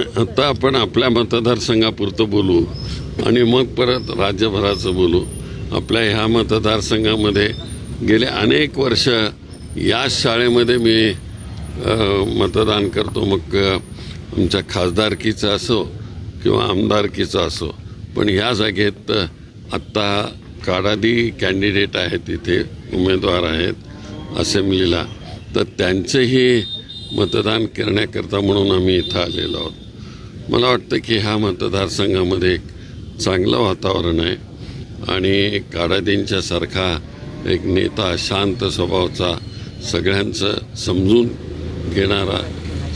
आता आपण आपल्या मतदारसंघापुरतं बोलू आणि मग परत राज्यभराचं बोलू. आपल्या ह्या मतदारसंघामध्ये गेले अनेक वर्ष याच शाळेमध्ये मी मतदान करतो. मग आमच्या खासदारकीचं असो किंवा आमदारकीचं असो. पण ह्या जागेत आत्ता काडादी कॅन्डिडेट आहेत तिथे उमेदवार आहेत असेंब्लीला. तर त्यांचंही मतदान करण्याकरता म्हणून आम्ही इथं आलेलो आहोत. मला वाटतं की ह्या मतदारसंघामध्ये एक चांगलं वातावरण आहे आणि काडादींच्यासारखा एक नेता शांत स्वभावाचा सगळ्यांचं समजून घेणारा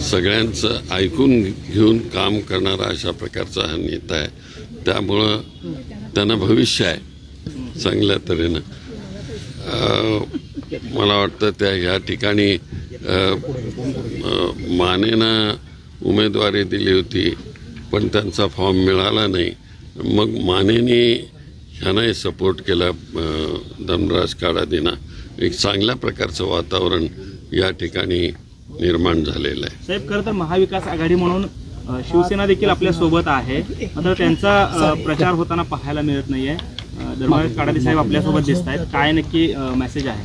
सगळ्यांचं ऐकून घेऊन काम करणारा अशा प्रकारचा हा नेता आहे. त्यामुळं त्यांना भविष्य आहे चांगल्या तऱ्हेनं. मला वाटतं त्या ह्या ठिकाणी मानेनं उमेदवारी दिली होती पण त्यांचा फॉर्म मिळाला नाही. मग मानेने ह्यांनाही सपोर्ट केला धनराज काडादीना एक चांगल्या प्रकारचं वातावरण या ठिकाणी निर्माण झालेलं आहे. साहेब खरं तर महाविकास आघाडी म्हणून शिवसेना देखील आपल्यासोबत आहे. मात्र त्यांचा प्रचार होताना पाहायला मिळत नाहीये. आहे धर्मराज काडादी साहेब आपल्यासोबत दिसत आहेत काय नक्की मेसेज आहे?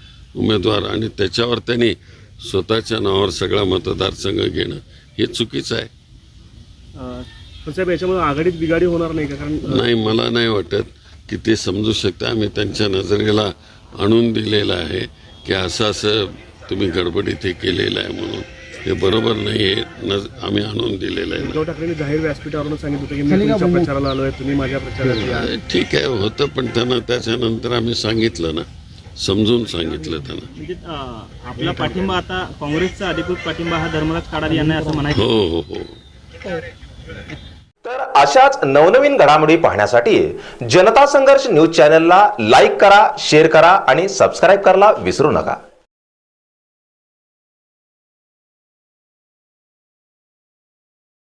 उमेदवार आणि त्याच्यावर त्यांनी स्वतःच्या नावावर सगळा मतदारसंघ घेणं हे चुकीचं आहे. अ, पण साहेब याच्यामुळे आघाडीत बिघाडी होणार नाही का? कारण नाही मला नाही वाटत की ते समजू शकता. आम्ही त्यांच्या नजरेला आणून दिलेलं आहे की असं असं तुम्ही गडबडीत हे केलेलं आहे म्हणून. हे बरोबर नाही हे नज आम्ही आणून दिलेलं आहे. उद्धव ठाकरेंनी जाहीर व्यासपीठावरून सांगितलं होतं की मी तुमच्या प्रचाराला आलोय तुम्ही माझ्या प्रचारात या. ठीक आहे होतं पण त्यांना त्याच्यानंतर आम्ही सांगितलं ना. समजून सांगितलं त्यांना. म्हणजे आपला पाठिंबा आता काँग्रेसचा अधिकृत पाठिंबा हा धर्मराज काडादी यांना असं म्हणायचं. हो हो हो. तर अशाच नवनवीन घडामोडी पाहण्यासाठी जनता संघर्ष न्यूज चॅनलला लाईक करा शेअर करा आणि सबस्क्राईब करायला विसरू नका.